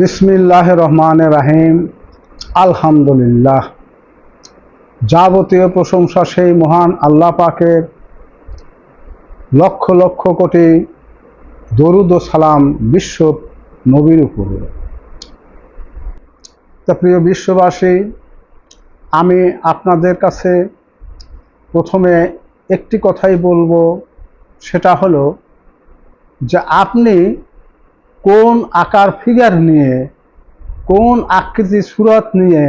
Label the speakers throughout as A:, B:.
A: বিসমিল্লাহ রহমান রাহিম আলহামদুলিল্লাহ। যাবতীয় প্রশংসা সেই মহান আল্লাহ পাকের লক্ষ লক্ষ কোটি দরুদ সালাম বিশ্ব নবীর উপরে। তা প্রিয় বিশ্ববাসী, আমি আপনাদের কাছে প্রথমে একটি কথাই বলব, সেটা হলো যে আপনি কোন আকার ফিগার নিয়ে, কোন আকৃতি সুরত নিয়ে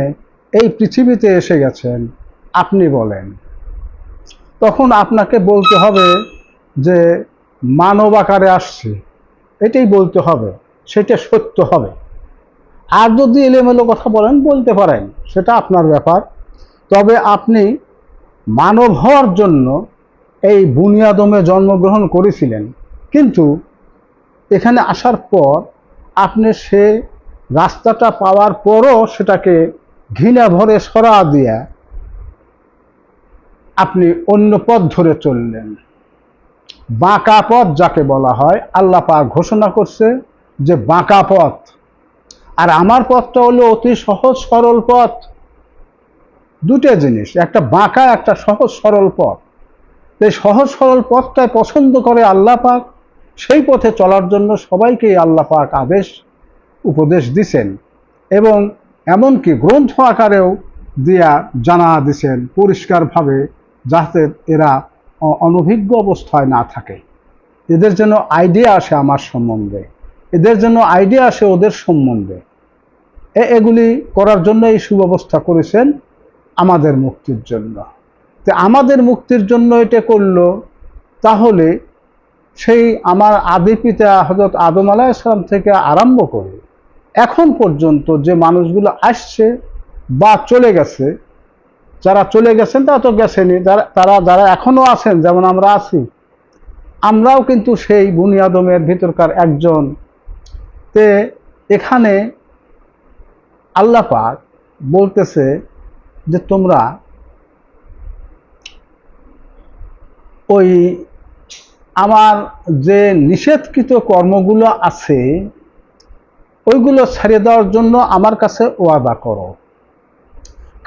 A: এই পৃথিবীতে এসে গেছেন, আপনি বলেন। তখন আপনাকে বলতে হবে যে মানব আকারে আসছে। এটাই বলতে হবে, সেটা সত্য হবে। আর যদি এলোমেলো কথা বলেন, বলতে পারেন, সেটা আপনার ব্যাপার। তবে আপনি মানব হওয়ার জন্য এই বুনিয়াদমে জন্মগ্রহণ করেছিলেন, কিন্তু এখানে আসার পর আপনি সে রাস্তাটা পাওয়ার পরও সেটাকে ঘৃণা ভরে সরা দিয়া আপনি অন্য পথ ধরে চললেন। বাঁকা পথ যাকে বলা হয়, আল্লাহ পাক ঘোষণা করছে যে বাঁকা পথ। আর আমার পথটা হলো অতি সহজ সরল পথ। দুটো জিনিস, একটা বাঁকা, একটা সহজ সরল পথ। এই সহজ সরল পথটাই পছন্দ করে আল্লাহ পাক সেই পথে চলার জন্য সবাইকেই আল্লাহ পাক আদেশ, উপদেশ দিছেন এবং এমনকি গ্রন্থ আকারেও দিয়া জানা দিছেন পরিষ্কারভাবে যাতে এরা অনভিজ্ঞ অবস্থায় না থাকে। এদের যেন আইডিয়া আসে আমার সম্বন্ধে। এদের জন্য আইডিয়া আসে ওদের সম্বন্ধে। এগুলি করার জন্য এই সুব্যবস্থা করেছেন আমাদের মুক্তির জন্য। তো আমাদের মুক্তির জন্য এটা করল তাহলে সেই আমার আদি পিতা হজরত আদম আলাইসালাম থেকে আরম্ভ করে এখন পর্যন্ত যে মানুষগুলো আসছে বা চলে গেছে, যারা চলে গেছেন তারা তো গেছেনি যারা, তারা, যারা এখনও আছেন, যেমন আমরা আছি, আমরাও কিন্তু সেই বুনিয়াদমের ভিতরকার একজন। তে এখানে আল্লাহ পাক বলতেছে যে তোমরা ওই আমার যে নিষেধকৃত কর্মগুলো আছে, ওইগুলো ছাড়িয়ে দেওয়ার জন্য আমার কাছে ওয়াদা করো।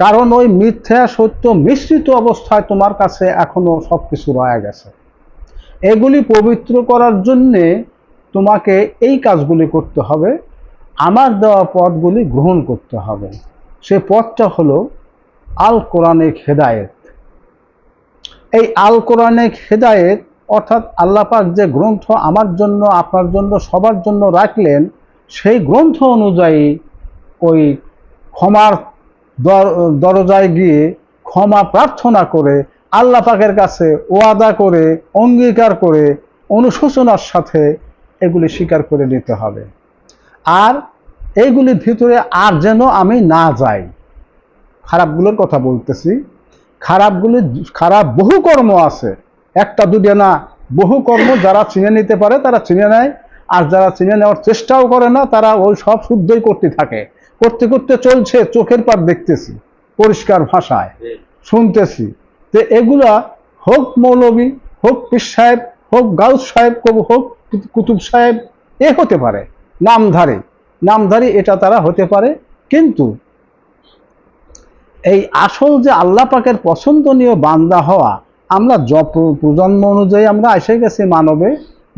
A: কারণ ওই মিথ্যা, সত্য, মিশ্রিত অবস্থায় তোমার কাছে এখনও সব কিছু রয়ে গেছে। এগুলি পবিত্র করার জন্যে তোমাকে এই কাজগুলি করতে হবে। আমার দেওয়া পথগুলি গ্রহণ করতে হবে। সে পথটা হলো আল কোরআনিক হেদায়েত। এই আল কোরআনিক হেদায়েত অর্থাৎ আল্লাহ পাক যে গ্রন্থ আমার জন্য, আপনার জন্য, সবার জন্য রাখলেন, সেই গ্রন্থ অনুযায়ী ওই ক্ষমার দরজায় গিয়ে ক্ষমা প্রার্থনা করে, আল্লাহ পাকের কাছে ওয়াদা করে, অঙ্গীকার করে, অনুশোচনার সাথে এগুলি স্বীকার করে নিতে হবে। আর এইগুলির ভিতরে আর যেন আমি না যাই। খারাপগুলোর কথা বলতেছি। খারাপগুলি, খারাপ বহু কর্ম আছে। একটা দুটো না, বহু কর্ম যারা চিনে নিতে পারে তারা চিনে নেয়, আর যারা চিনে নেওয়ার চেষ্টাও করে না, তারা ওই সব শুদ্ধই করতে থাকে। করতে করতে চলছে, চোখের পার দেখতেছি, পরিষ্কার ভাষায়, শুনতেছি। তো এগুলা হোক মৌলবী, হোক পীর সাহেব, হোক গাউস সাহেব, কবু হোক কুতুব সাহেব, এ হতে পারে, নামধারী। নামধারী এটা তারা হতে পারে, কিন্তু এই আসল যে আল্লাহ পাকের পছন্দনীয় বান্দা হওয়া আমরা জপ প্রজন্ম অনুযায়ী আমরা এসে গেছি মানবে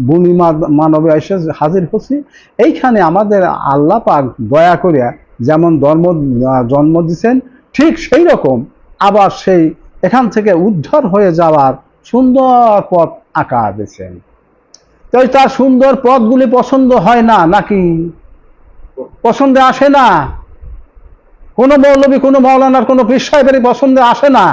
A: বুনি মানবে এসে হাজির হচ্ছি। এইখানে আমাদের আল্লাহ পাক দয়া করিয়া যেমন ধর্ম জন্ম দিছেন, ঠিক সেই রকম আবার সেই এখান থেকে উদ্ধার হয়ে যাওয়ার সুন্দর পথ আঁকা দিয়েছেন। তো তার সুন্দর পথগুলি পছন্দ হয় না নাকি? পছন্দে আসে না? কোনো মৌলবী, কোনো মৌলানার, কোনো পীর সাহেবেরই পছন্দে আসে না?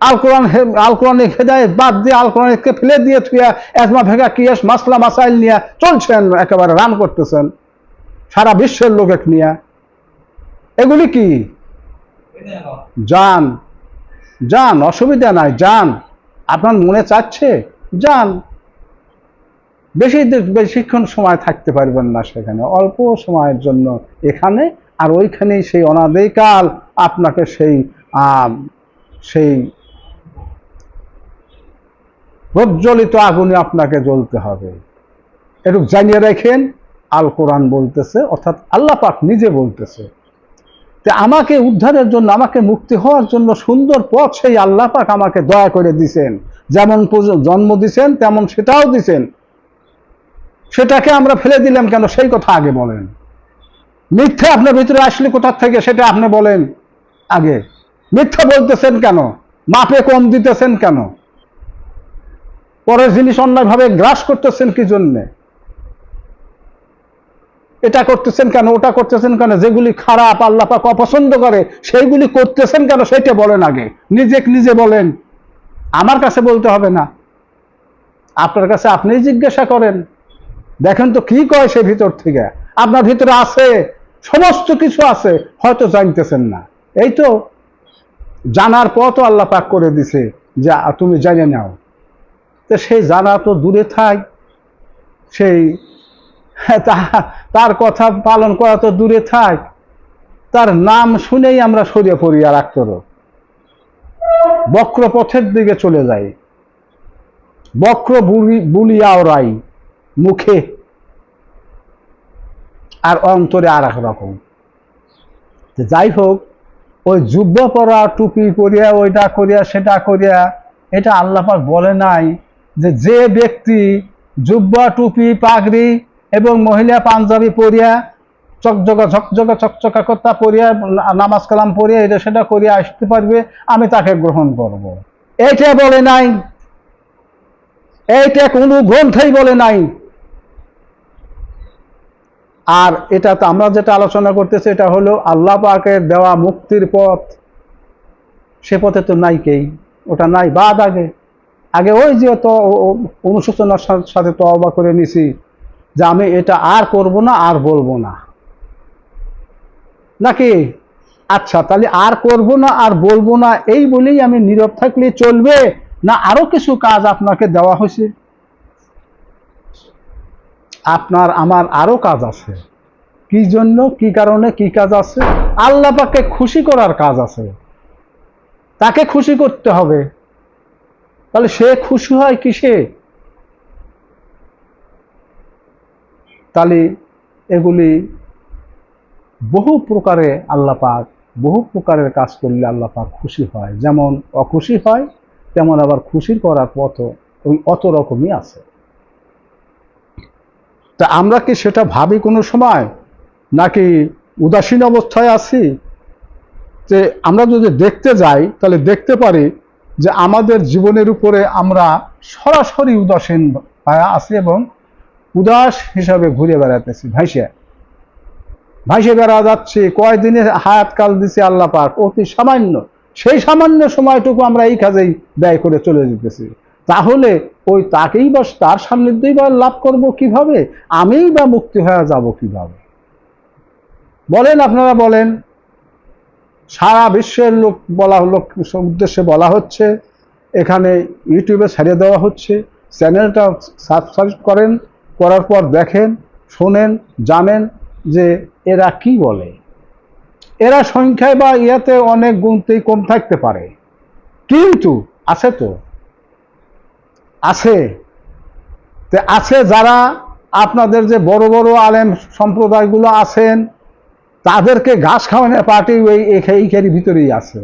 A: আল কোরআন আল কোরআনিক বাদ দিয়ে আল কোরআনকে ফেলে দিয়ে থুয়া এজমা ভেগা কিয়াস, মাসলা, মাসাইল নিয়ে চলছেন, একেবারে রান করতেছেন। সারা বিশ্বের লোক নিয়ে। এগুলি কি? যান। যান, অসুবিধা নাই, যান। আপনার মনে চাচ্ছে? যান। বেশি বেশিক্ষণ সময় থাকতে পারবেন না সেখানে। অল্প সময়ের জন্য এখানে, আর ওইখানেই সেই অনাদিকাল আপনাকে সেই সেই প্রজ্বলিত আগুনে আপনাকে জ্বলতে হবে। একটু জানিয়ে রাখেন, আল কোরআন বলতেছে, অর্থাৎ আল্লাহ পাক নিজে বলতেছে। যে আমাকে উদ্ধারের জন্য, আমাকে মুক্তি হওয়ার জন্য সুন্দর পথ সেই আল্লাহ পাক আমাকে দয়া করে দিছেন। যেমন জন্ম দিছেন, তেমন সেটাও দিছেন। সেটাকে আমরা ফেলে দিলাম কেন? সেই কথা আগে বলেন। মিথ্যা আপনার ভিতরে আসলে কোথার থেকে সেটা আপনি বলেন আগে। মিথ্যা বলতেছেন কেন? মাপে কম দিতেছেন কেন? পরের জিনিস অন্যায়ভাবে গ্রাস করতেছেন কি জন্যে? এটা করতেছেন কেন, ওটা করতেছেন কেন, যেগুলি খারাপ, আল্লাহ পাক অপছন্দ করে, সেইগুলি করতেছেন কেন সেটা বলেন আগে। নিজে নিজে বলেন। আমার কাছে বলতে হবে না। আপনার কাছে আপনিই জিজ্ঞাসা করেন। দেখেন তো কি কয় সে ভিতর থেকে। আপনার ভিতরে আছে, সমস্ত কিছু আছে, হয়তো জানতেছেন না। এই তো জানার পথও আল্লাহ পাক করে দিছে, যে তুমি জেনে নাও। তো সেই জানা তো দূরে থাক সেই হ্যাঁ, তার কথা পালন করা তো দূরে থাক তার নাম শুনেই আমরা সরিয়ে পড়ি আর আক্তর বক্র পথের দিকে চলে যাই। বক্র বুলি বুলিয়া ওরাই মুখে। আর অন্তরে আর এক রকম যাই হোক ওই যুব্ব পরা টুপি করিয়া ওইটা করিয়া সেটা করিয়া এটা আল্লাপাক বলে নাই। যে যে ব্যক্তি জুব্বা, টুপি, পাগড়ি এবং মহিলা পাঞ্জাবি পরিয়া চকজকা ঝকঝকা, চকচকা কর্তা পরিয়া, নামাজ কালাম পরিয়া, এটা সেটা করিয়া আসতে পারবে, আমি তাকে গ্রহণ করব। এইটা বলে নাই। এইটা কোনো গ্রন্থেই বলে নাই। আর এটা তো আমরা যেটা আলোচনা করতেছি, এটা হলো আল্লাহ পাকের দেওয়া মুক্তির পথ। সে পথে তো নাই কেই, ওটা নাই বাদ আগে। আগে ওই যে তো অনুশোচনার সাথে তো অবা করে নিছি যে আমি এটা আর করব না, আর বলব না। নাকি? আচ্ছা তাহলে আর করব না, আর বলব না, এই বলেই আমি নীরব থাকলে চলবে না আরও কিছু কাজ আপনাকে দেওয়া হয়েছে? আপনার, আমার আরও কাজ আছে। কি জন্য, কি কারণে, কি কাজ আছে? আল্লাহ পাকে খুশি করার কাজ আছে। তাকে খুশি করতে হবে। তাহলে সে খুশি হয় কিসে তাহলে এগুলি বহু প্রকারে আল্লাহ পাক, বহু প্রকারের কাজ করলে আল্লাহ পাক খুশি হয়। যেমন অখুশি হয়, তেমন আবার খুশির করার পথ ওই অত রকমই আছে। তা আমরা কি সেটা ভাবি কোনো সময়? নাকি উদাসীন অবস্থায় আছি? যে আমরা যদি দেখতে যাই, তাহলে দেখতে পারি যে আমাদের জীবনের উপরে আমরা সরাসরি উদাসীন আছি এবং উদাস হিসাবে ঘুরে বেড়াতেছি ভাইসে ভাইসে বেড়া যাচ্ছি যাচ্ছে কয়দিনের হায়াতকাল দিছে আল্লাহ পাক, অতি সামান্য, সেই সামান্য সময়টুকু আমরা এই কাজেই ব্যয় করে চলে যেতেছি। তাহলে ওই তাকেই বা তার সান্নিধ্যেই বা লাভ করব কীভাবে? আমিই বা মুক্তি হয়ে যাব কীভাবে? বলেন, আপনারা বলেন। সারা বিশ্বের লোক বলা লোক উদ্দেশ্যে বলা হচ্ছে, এখানে ইউটিউবে ছাড়িয়ে দেওয়া হচ্ছে, চ্যানেলটা সাবস্ক্রাইব করেন, করার পর দেখেন, শোনেন, জানেন যে এরা কি বলে। এরা সংখ্যায় বা ইয়াতে অনেক গুণতেই কম থাকতে পারে। কিন্তু আছে তো? আছে। আছে যারা আপনাদের যে বড় বড় আলেম সম্প্রদায়গুলো আছেন তাদেরকে ঘাস খাওয়ানোর পার্টি ওই এইখারি ভিতরেই আছে।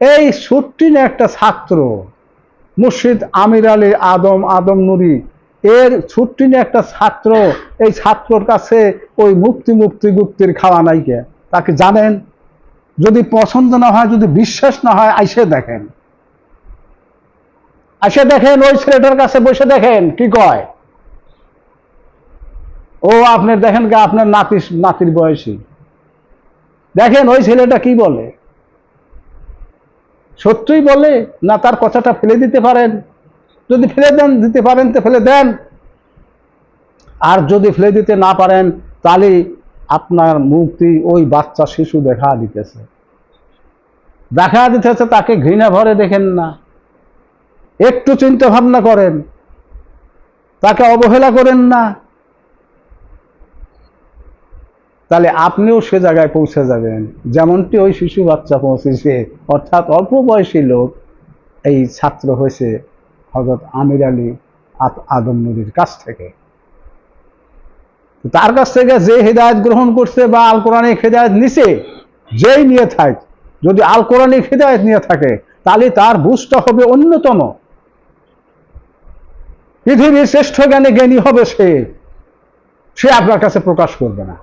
A: এই সুট্টিন একটা ছাত্র, মুর্শিদ আমির আলী আদম আদম নুরি, এর ছুট্টিনে একটা ছাত্র, এই ছাত্রর কাছে ওই মুক্তি মুক্তি গুপ্তির খাওয়া নাই কে? তাকে জানেন? যদি পছন্দ না হয়, যদি বিশ্বাস না হয়, আইসে দেখেন। আইসে দেখেন, ওই ছেলেটার কাছে বসে দেখেন, কি কয়? ও, আপনি দেখেন আপনার নাতি নাতির বয়সী। দেখেন ওই ছেলেটা কি বলে? সত্যই বলে, না, তার কথাটা ফেলে দিতে পারেন। যদি ফেলে দেন, দিতে পারেন তো ফেলে দেন। আর যদি ফেলে দিতে না পারেন, তাহলে আপনার মুক্তি ওই বাচ্চা শিশু দেখা দিতেছে। দেখা দিতেছে, তাকে ঘৃণা ভরে দেখেন না। একটু চিন্তা ভাবনা করেন। তাকে অবহেলা করেন না। তাহলে আপনিও সে জায়গায় পৌঁছে যাবেন। যেমনটি ওই শিশু বাচ্চা পৌঁছেছে, অর্থাৎ অল্প বয়সী লোক এই ছাত্র হয়েছে হজরত আমির আলী আদম নদীর কাছ থেকে। তার কাছ থেকে যে হেদায়ত গ্রহণ করছে বা আল কোরআনিক হেদায়ত নিছে, যেই নিয়ে থাক, যদি আল কোরআনিক হেদায়ত নিয়ে থাকে, তাহলে তার বুঝটা হবে অন্যতম। পৃথিবীর শ্রেষ্ঠ জ্ঞানে জ্ঞানী হবে সে। সে আপনার কাছে প্রকাশ করবে না।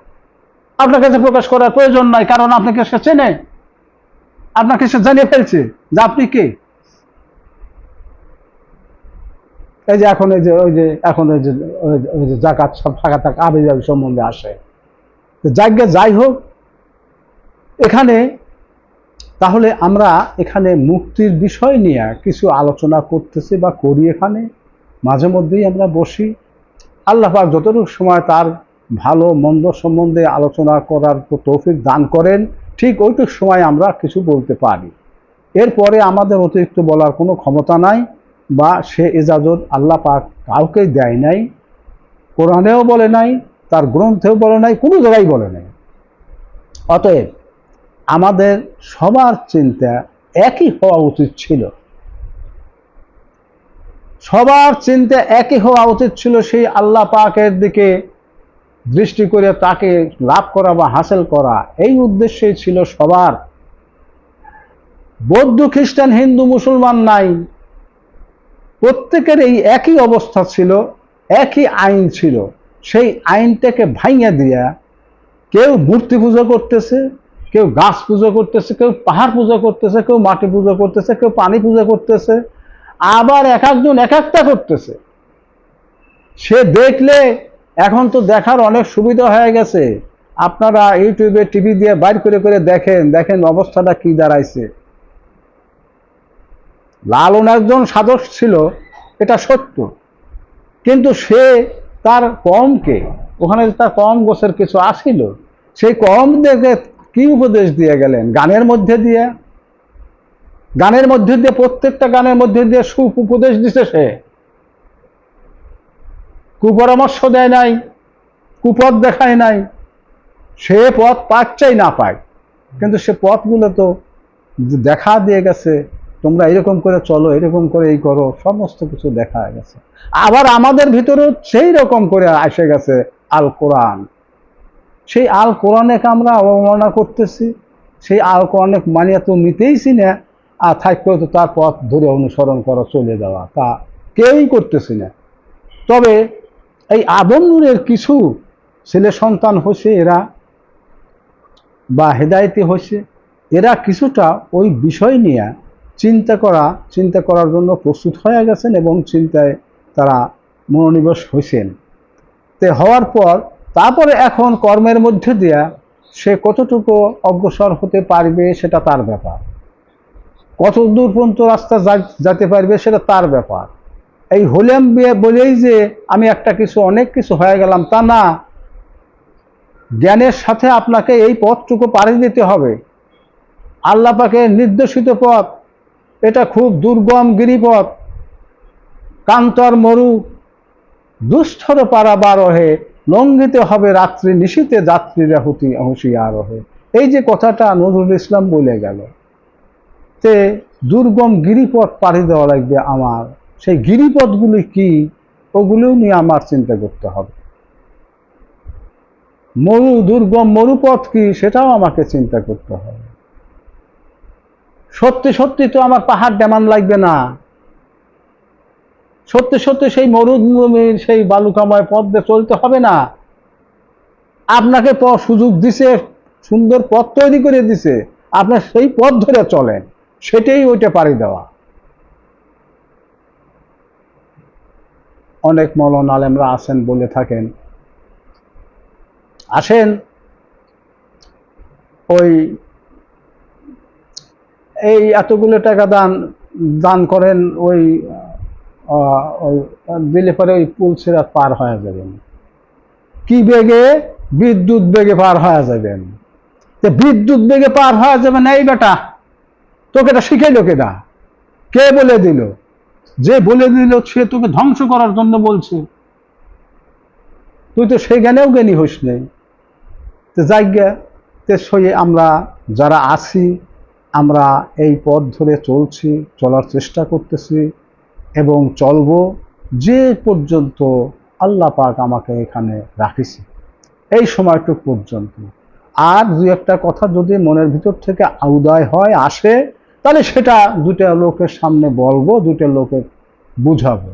A: আপনার কাছে প্রকাশ করার প্রয়োজন নাই, কারণ আপনাকে সে চেনে। আপনাকে সে জানিয়ে ফেলছে যে আপনি কে। এই যে এখন এই যে, ওই যে, এখন ওই যে, ওই যে- জাকাত সব ফাঁকা থাকা আবে যাবে সম্বন্ধে আসে। যাজ্ঞা যাই হোক, এখানে তাহলে আমরা এখানে মুক্তির বিষয় নিয়ে কিছু আলোচনা করতেছি বা করি এখানে। মাঝে মধ্যেই আমরা বসি। আল্লাহ পাক যতটুকু সময় তার ভালো মন্দ সম্বন্ধে আলোচনা করার তৌফিক দান করেন। ঠিক ওইটুকু সময় আমরা কিছু বলতে পারি। এরপরে আমাদের অতিরিক্ত বলার কোনো ক্ষমতা নাই বা সে এজাজত আল্লাহ পাক কাউকেই দেয় নাই, কোরআনেও বলে নাই, তার গ্রন্থেও বলে নাই, কোনো জায়গায় বলে নাই। অতএব আমাদের সবার চিন্তা একই হওয়া উচিত ছিল। সবার চিন্তা একই হওয়া উচিত ছিল সেই আল্লাহ পাকের দিকে দৃষ্টি করে তাকে লাভ করা বা হাসিল করা, এই উদ্দেশ্যেই ছিল সবার। বৌদ্ধ খ্রিস্টান, হিন্দু, মুসলমান নাই। প্রত্যেকের এই একই অবস্থা ছিল, একই আইন ছিল। সেই আইনটাকে ভাইয়া দিয়া কেউ মূর্তি পুজো করতেছে, কেউ গাছ পুজো করতেছে, কেউ পাহাড় পুজো করতেছে, কেউ মাটি পুজো করতেছে, কেউ পানি পুজো করতেছে, আবার এক একজন এক একটা করতেছে। সে দেখলে এখন তো দেখার অনেক সুবিধা হয়ে গেছে। আপনারা ইউটিউবে টিভি দিয়ে বাইর করে করে দেখেন দেখেন অবস্থাটা কি দাঁড়াইছে। লালন একজন সাধক ছিল, এটা সত্য। কিন্তু সে তার কমকে, ওখানে তার কম গোছের কিছু আসিল, সেই কম দেখে কি উপদেশ দিয়ে গেলেন? গানের মধ্যে দিয়ে? গানের মধ্যে দিয়ে, প্রত্যেকটা গানের মধ্যে দিয়ে সুপ উপদেশ দিছে সে। কুপরামর্শ দেয় নাই, কুপথ দেখায় নাই, সে পথ পাচ্ছাই না পায়। কিন্তু সে পথগুলো তো দেখা দিয়ে গেছে, তোমরা এরকম করে চলো, এরকম করে এই করো, সমস্ত কিছু দেখা গেছে। আবার আমাদের ভিতরেও সেই রকম করে এসে গেছে আল কোরআন সেই আল কোরআনেকে আমরা অবমাননা করতেছি, সেই আল কোরআনে মানিয়া তো নিতেইছি না, আর থাকলেও তো তার পথ ধরে অনুসরণ করা চলে যাওয়া, তা কেউই করতেছি না। তবে এই আদম নূরের কিছু ছেলে সন্তান হয়েছে, এরা বা হেদায়তি হয়েছে, এরা কিছুটা ওই বিষয় নিয়ে চিন্তা করা, চিন্তা করার জন্য প্রস্তুত হয়ে গেছেন এবং চিন্তায় তারা মনোনিবেশ হয়েছেন। তে হওয়ার পর, তারপরে এখন কর্মের মধ্যে দিয়া সে কতটুকু অগ্রসর হতে পারবে সেটা তার ব্যাপার। কত দূর পর্যন্ত রাস্তা যেতে পারবে সেটা তার ব্যাপার। এই হলেম বলেই যে আমি একটা কিছু, অনেক কিছু হয়ে গেলাম, তা না। জ্ঞানের সাথে আপনাকে এই পথটুকু পাড়ি দিতে হবে। আল্লাহ পাকে নির্দেশিত পথ, এটা খুব দুর্গম গিরিপথ। কান্তর মরু, দুস্থর পারাবার হে লঙ্ঘিতে হবে রাত্রি নিশীতে যাত্রীরা হুতি হুঁশিয়ার হে এই যে কথাটা নজরুল ইসলাম বলে গেল তে দুর্গম গিরিপথ পাড়ি দেওয়া লাগবে আমার। সেই গিরিপথগুলি কি, ওগুলোও নিয়ে আমার চিন্তা করতে হবে। মরু দুর্গম মরুপথ কি, সেটাও আমাকে চিন্তা করতে হবে। সত্যি সত্যি তো আমার পাহাড় ডেমান লাগবে না। সত্যি সত্যি সেই মরুভূমির সেই বালুকাময় পথ চলতে হবে না। আপনাকে সুযোগ দিছে, সুন্দর পথ তৈরি করে দিছে। আপনার সেই পথ ধরে চলেন, সেটাই ওইটা পাড়ি দেওয়া। অনেক মলন আলেমরা আছেন বলে থাকেন। আসেন, ওই এই এতগুলো টাকা দান দান করেন, ওই দিলে পরে ওই পুল ছেড়া পার হয়ে যাবেন। কি বেগে? বিদ্যুৎ বেগে পার হয়ে যাবেন। তো বিদ্যুৎ বেগে পার হয়ে যাবেন, এই বেটা, তোকে এটা শিখাইলো কেটা কে বলে দিল? যে বলে দিল সে তোকে ধ্বংস করার জন্য বলছে। তুই তো সেই জ্ঞানেও জ্ঞানী হইস নেই। তো জায়গা তে সয়ে আমরা যারা আছি, আমরা এই পথ ধরে চলছি, চলার চেষ্টা করতেছি এবং চলবো যে পর্যন্ত আল্লাহ পাক আমাকে এখানে রাখিছে। এই সময়টুক পর্যন্ত। আর দু একটা কথা যদি মনের ভিতর থেকে আউদায় হয়, আসে তাহলে সেটা দুটা লোকের সামনে বলব দুটা লোকের বুঝাবো।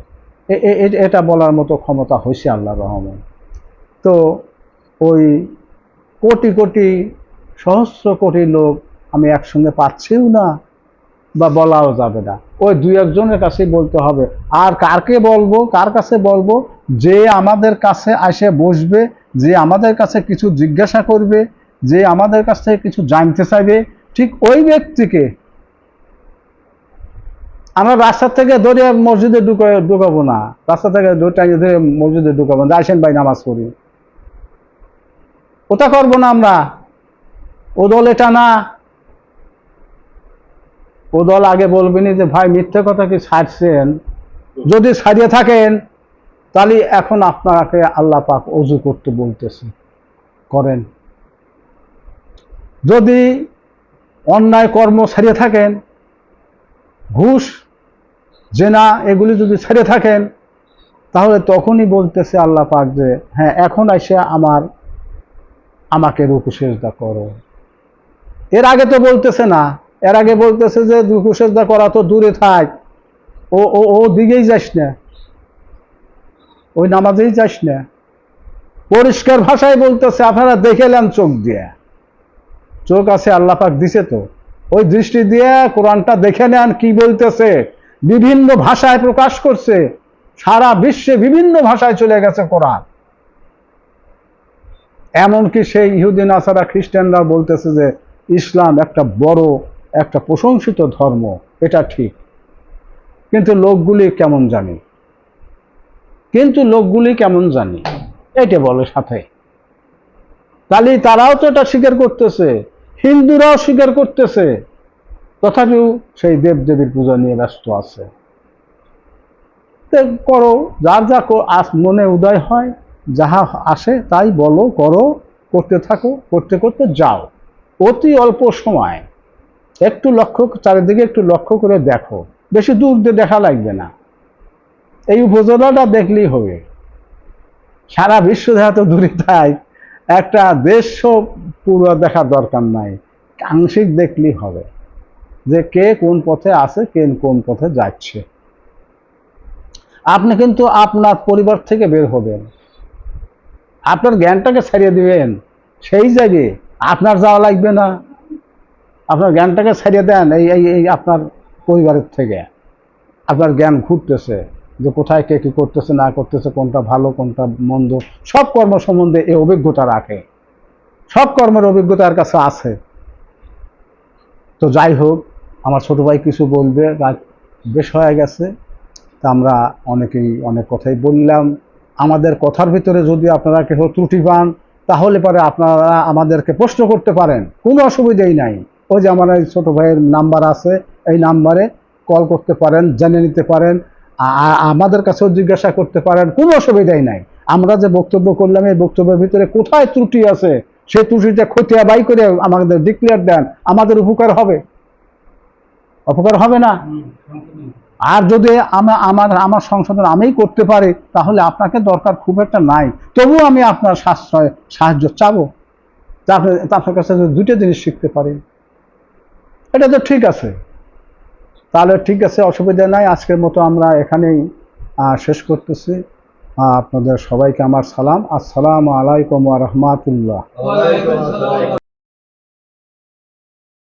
A: এটা বলার মতো ক্ষমতা হয়েছে আল্লাহ রহমান তো ওই কোটি কোটি, সহস্র কোটি লোক আমি একসঙ্গে পাচ্ছিও না বা বলাও যাবে না। ওই দুই একজনের কাছেই বলতে হবে, আর কারকে বলব, কার কাছে বলব? যে আমাদের কাছে আসে বসবে, যে আমাদের কাছে কিছু জিজ্ঞাসা করবে, যে আমাদের কাছ থেকে কিছু জানতে চাইবে, ঠিক ওই ব্যক্তিকে আমরা রাস্তা থেকে ধরে মসজিদে ঢুকে ঢুকাবো না। রাস্তা থেকে টাইমে ধরে মসজিদে ঢুকাবো না। আসেন ভাই, নামাজ পড়ি। ওটা করব না আমরা। ও দল এটা না। ও দল আগে বলবেনি যে, ভাই, মিথ্যে কথা কি ছাড়ছেন? যদি ছাড়িয়ে থাকেন, তাহলে এখন আপনাকে আল্লাহ পাক অজু করতে বলতেছে। করেন। যদি অন্যায় কর্ম ছাড়িয়ে থাকেন, ঘুষ জেনা এগুলি যদি ছেড়ে থাকেন, তাহলে তখনই বলতেছে আল্লাহ পাক যে হ্যাঁ এখন এসে আমার, আমাকে রুকু সেজদা করো। এর আগে তো বলতেছে না। এর আগে বলতেছে যে, রুকু সেজদা করা তো দূরে থাক। ও ও ও দিকেই যাস না। ওই নামাজেই যাস না। পরিষ্কার ভাষায় বলতেছে, আপনারা দেখেলেন চোখ দিয়ে। চোখ আছে, আল্লাহ পাক দিছে তো। ওই দৃষ্টি দিয়ে কোরআনটা দেখে নেন কি বলতেছে। বিভিন্ন ভাষায় প্রকাশ করছে। সারা বিশ্বে বিভিন্ন ভাষায় চলে গেছে কোরআন। এমনকি সেই ইহুদিন আসারা খ্রিস্টানরা বলতেছে যে, ইসলাম একটা বড়, একটা প্রশংসিত ধর্ম। এটা ঠিক। কিন্তু লোকগুলি কেমন জানি? কিন্তু লোকগুলি কেমন জানি? এটা বলে সাথে। তাহলে তারাও তো এটা স্বীকার করতেছে। হিন্দুরাও স্বীকার করতেছে। তথাপিও সেই দেব দেবীর পূজা নিয়ে ব্যস্ত আছে। করো, যার যা মনে উদয় হয়, যাহা আসে তাই বলো, করো, করতে থাকো, করতে করতে যাও। অতি অল্প সময়। একটু লক্ষ্য, চারিদিকে একটু লক্ষ্য করে দেখো। বেশি দূর দিয়ে দেখা লাগবে না। এই উপজেলাটা দেখলেই হবে। সারা বিশ্ব দেখা তো দূরে তাই। একটা দেশ পুরো দেখার দরকার নাই। আংশিক দেখলেই হবে। যে কে কোন পথে আছে, কে কোন পথে যাচ্ছে। আপনি কিন্তু আপনার পরিবার থেকে বের হবেন। আপনার জ্ঞানটাকে ছাড়িয়ে দিবেন। সেই জায়গায় আপনার যাওয়া লাগবে না। আপনার জ্ঞানটাকে ছাড়িয়ে দেন এই এই এই আপনার পরিবারের থেকে। আপনার জ্ঞান ঘুরতেছে যে কোথায় কে কি করতেছে, না করতেছে, কোনটা ভালো, কোনটা মন্দ। সব কর্ম সম্বন্ধে এই অভিজ্ঞতা রাখে। সব কর্মের অভিজ্ঞতার কাছে আছে। তো যাই হোক আমার ছোট ভাই কিছু বলবে রাত বেশ হয়ে গেছে। তা আমরা অনেকেই অনেক কথাই বললাম। আমাদের কথার ভিতরে যদি আপনারা কেউ ত্রুটি পান, তাহলে পরে আপনারা আমাদেরকে প্রশ্ন করতে পারেন। কোনো অসুবিধাই নাই। ওই যে আমার এই ছোটো ভাইয়ের নাম্বার আছে, এই নাম্বারে কল করতে পারেন, জেনে নিতে পারেন। আমাদের কাছেও জিজ্ঞাসা করতে পারেন, কোনো অসুবিধাই নাই। আমরা যে বক্তব্য করলাম, এই বক্তব্যের ভিতরে কোথায় ত্রুটি আছে, সেই ত্রুটিটা খতিয়া বাই করে আমাদের ডিক্লেয়ার দেন, আমাদের উপকার হবে। অপকার হবে না। আর যদি আমা- আমার আমার সংশোধন আমিই করতে পারি তাহলে আপনাকে দরকার খুব একটা নাই। তবুও আমি আপনার সাশ্রয় সাহায্য চাবো। তারপরে আপনার কাছে যদি দুটো জিনিস শিখতে পারি এটা তো ঠিক আছে। তাহলে ঠিক আছে অসুবিধা নাই। আজকের মতো আমরা এখানেই শেষ করতেছি। আপনাদের সবাইকে আমার সালাম। আসসালামু আলাইকুম ওয়া রাহমাতুল্লাহ।
B: ওয়ালাইকুম আসসালাম।